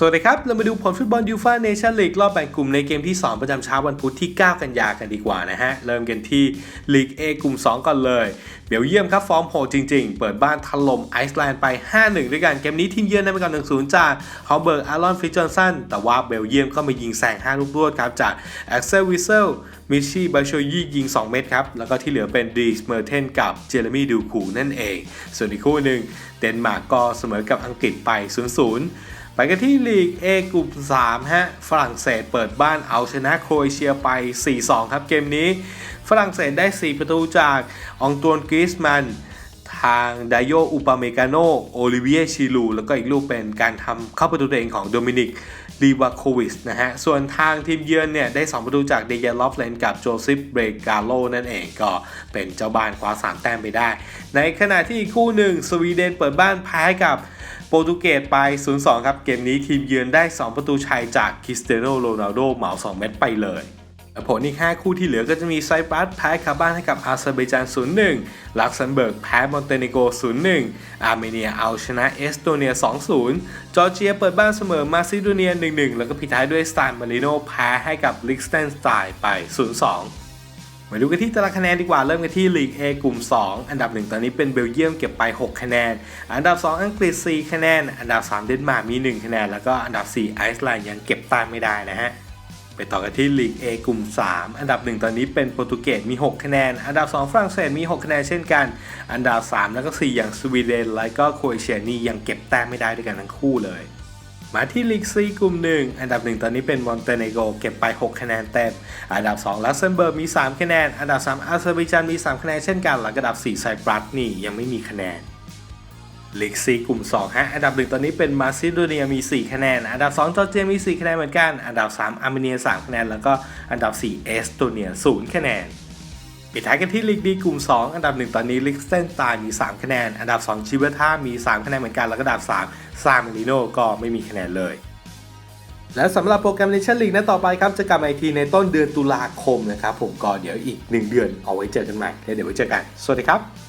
สวัสดีครับ เรามาดูผลฟุตบอลยูฟ่าเนชั่นลีกรอบแบ่งกลุ่มในเกมที่ 2 ประจำเช้าวันพุธที่ 9 กันยากันดีกว่านะฮะ เริ่มกันที่ลีก A กลุ่ม 2 ก่อนเลย เบลเยียมครับ ฟอร์มโหดจริงๆ เปิดบ้านถล่มไอซ์แลนด์ไป 5-1 ด้วยกัน เกมนี้ทีมเยือนนำไปก่อน1-0 จากฮอลเบิร์กอารอนฟริจจอนสันแต่ว่าเบลเยียมก็มายิงแซง5ลูกรวดครับจากแอ็กเซลวิเซลมิชชี่บาโชยี่ยิง 2 เม็ดครับ แล้วก็ที่เหลือเป็นดีสเมอร์เทนกับเจเรมี่ดูคูนั่นเอง ส่วนอีกคู่หนึ่งเดนมาร์กก็เสมอกับอังกฤษไป 0-0 ไปกันที่ลีก A กลุ่ม 3 ฮะ ฝรั่งเศสเปิดบ้านเอาชนะโครเอเชียไป 4-2 ครับเกมนี้ ฝรั่งเศสได้ 4 ประตูจากองตวนกริสมัน ทางไดโยอุปาเมกาโนโอลิเวียชิลูแล้วก็อีกลูกเป็นการทำเข้าประตูตัวเองของโดมินิกลีวาโควิสนะฮะ ส่วนทางทีมเยือนเนี่ย ได้ 2 ประตูจากเดยลอฟเลนกับโจซิฟเบรกาโลนั่นเองก็เป็นเจ้าบ้านคว้า3แต้มไปได้ ในขณะที่อีกคู่หนึ่งสวีเดนเปิดบ้านแพ้กับโปรตุเกสไป 0-2 ครับ เกมนี้ทีมเยือนได้ 2 ประตูชัยจากคริสเตียโนโรนัลโดเหมา 2 เม็ดไปเลย ผลอีก 5 คู่ที่เหลือก็จะมีไซปรัสแพ้คาบ้านให้กับอาเซอร์ไบจาน 0-1 ลักเซมเบิร์กแพ้มอนเตเนโก 0-1 อาร์เมเนียเอาชนะเอสโตเนีย 2-0 จอร์เจียเปิดบ้านเสมอมาซิโดเนีย 1-1 แล้วก็ปิดท้ายด้วยสตานมาริโนแพ้ให้กับลิกสเตนสไตน์ไป 0-2มาดูกันที่ตารางคะแนนดีกว่าเริ่มกันที่ลีก A กลุ่ม 2 อันดับ 1 ตอนนี้เป็นเบลเยียมเก็บไป 6 คะแนน อันดับ 2 อังกฤษ 4 คะแนน อันดับ 3 เดนมาร์กมี 1 คะแนน แล้วก็อันดับ 4 ไอซ์แลนด์ยังเก็บแต้มไม่ได้นะฮะ ไปต่อกันที่ลีก A กลุ่ม 3 อันดับ 1 ตอนนี้เป็นโปรตุเกสมี 6 คะแนน อันดับ 2 ฝรั่งเศสมี 6 คะแนนเช่นกัน อันดับ 3 แล้วก็ 4 อย่างสวีเดนและก็โครเอเชียนี่ยังเก็บแต้มไม่ได้ด้วยกันทั้งคู่เลยมาที่ลีกซีกลุ่ม 1 อันดับ 1 ตอนนี้เป็นมอนเตเนโกเก็บไป 6 คะแนนเต็ม อันดับ 2 ลักเซมเบิร์กมี 3 คะแนน อันดับ 3 อาเซอร์ไบจานมี 3 คะแนนเช่นกันแล้วก็อันดับ 4 ไซปรัสนี่ยังไม่มีคะแนน ลีกซีกลุ่ม 2 ฮะ อันดับ 1 ตอนนี้เป็นมาซิโดเนียมี 4 คะแนน อันดับ 2 จอร์เจียมี 4 คะแนนเหมือนกัน อันดับ 3 อาร์เมเนีย 3 คะแนน แล้วก็อันดับ 4 เอสโตเนีย 0 คะแนน ปิดท้ายกันที่ลีกดีกลุ่ม 2 อันดับ 1 ตอนนี้ลิกเซนตายมี 3 คะแนน อันดับ 2 ชิเวท่ามี 3 คะแนนเหมือนกัน แล้วก็อันดับ 3 ซามาริโนก็ไม่มีคะแนนเลยและสำหรับโปรแกรมเนชั่นลีกนัดต่อไปครับ จะกลับมาอีกทีในต้นเดือนตุลาคมนะครับผมก็เดี๋ยวอีก 1 เดือนเอาไว้เจอกันใหม่แล้วเดี๋ยวไว้เจอกัน สวัสดีครับ